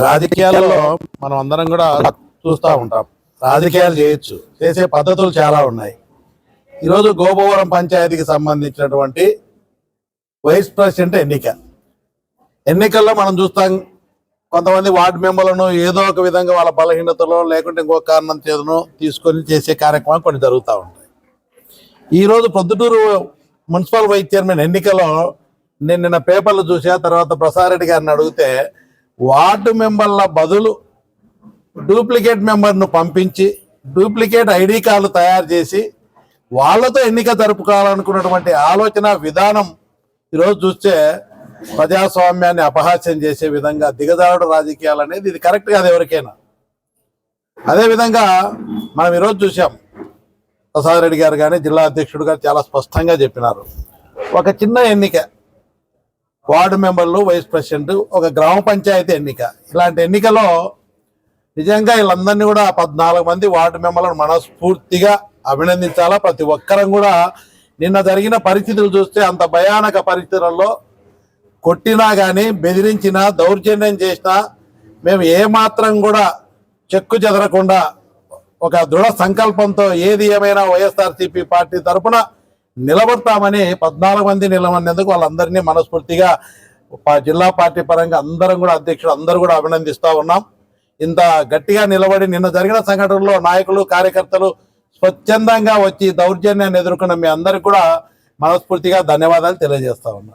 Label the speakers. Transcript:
Speaker 1: రాజకీయాల్లో మనం అందరం కూడా చూస్తూ ఉంటాం. రాజకీయాలు చేయొచ్చు. చేసే పద్ధతులు చాలా ఉన్నాయి. ఈరోజు గోపవరం పంచాయతీకి సంబంధించినటువంటి వైస్ ప్రెసిడెంట్ ఎన్నిక. ఎన్నికల్లో మనం చూస్తాం కొంతమంది వార్డు మెంబర్లను ఏదో ఒక విధంగా వాళ్ళ బలహీనతలో లేకుంటే ఇంకో కారణం చేతనో తీసుకొని చేసే కార్యక్రమాలు కొన్ని జరుగుతూ ఉంటాయి. ఈరోజు ప్రొద్దుటూరు మున్సిపల్ వైస్ చైర్మన్ ఎన్నికలో నేను నిన్న పేపర్లు చూసా తర్వాత ప్రసారెడ్డి గారిని అడిగితే వార్డు మెంబర్ల బదులు డూప్లికేట్ మెంబర్ను పంపించి డూప్లికేట్ ఐడి కార్డులు తయారు చేసి వాళ్ళతో ఎన్నిక జరుపుకోవాలనుకున్నటువంటి ఆలోచన విధానం ఈరోజు చూస్తే ప్రజాస్వామ్యాన్ని అపహాస్యం చేసే విధంగా దిగజారుడు రాజకీయాలు అనేది ఇది కరెక్ట్ కాదు ఎవరికైనా. అదేవిధంగా మనం ఈరోజు చూసాం ప్రసాద్ రెడ్డి గారు కానీ జిల్లా అధ్యక్షుడు గారు చాలా స్పష్టంగా చెప్పినారు. ఒక చిన్న ఎన్నిక వార్డు మెంబర్లు వైస్ ప్రెసిడెంట్ ఒక గ్రామ పంచాయతీ ఎన్నిక. ఇలాంటి ఎన్నికలో నిజంగా వీళ్ళందరినీ కూడా పద్నాలుగు మంది వార్డు మెంబర్లను మనస్ఫూర్తిగా అభినందించాలా. ప్రతి ఒక్కరం కూడా నిన్న జరిగిన పరిస్థితులు చూస్తే అంత భయానక పరిస్థితులలో కొట్టినా కానీ బెదిరించినా దౌర్జన్యం చేసినా మేము ఏమాత్రం కూడా చెక్కు చెదరకుండా ఒక దృఢ సంకల్పంతో ఏది ఏమైనా వైఎస్ఆర్సీపీ పార్టీ తరపున నిలబడతామని పద్నాలుగు మంది నిలబడినందుకు వాళ్ళందరినీ మనస్ఫూర్తిగా ప- జిల్లా పార్టీ పరంగా అందరం కూడా అధ్యక్షుడు అందరూ కూడా అభినందిస్తూ ఉన్నాం. ఇంత గట్టిగా నిలబడి నిన్న జరిగిన సంఘటనలో నాయకులు కార్యకర్తలు స్వచ్ఛందంగా వచ్చి దౌర్జన్యాన్ని ఎదుర్కొన్న మీ అందరికి కూడా మనస్ఫూర్తిగా ధన్యవాదాలు తెలియజేస్తా ఉన్నా.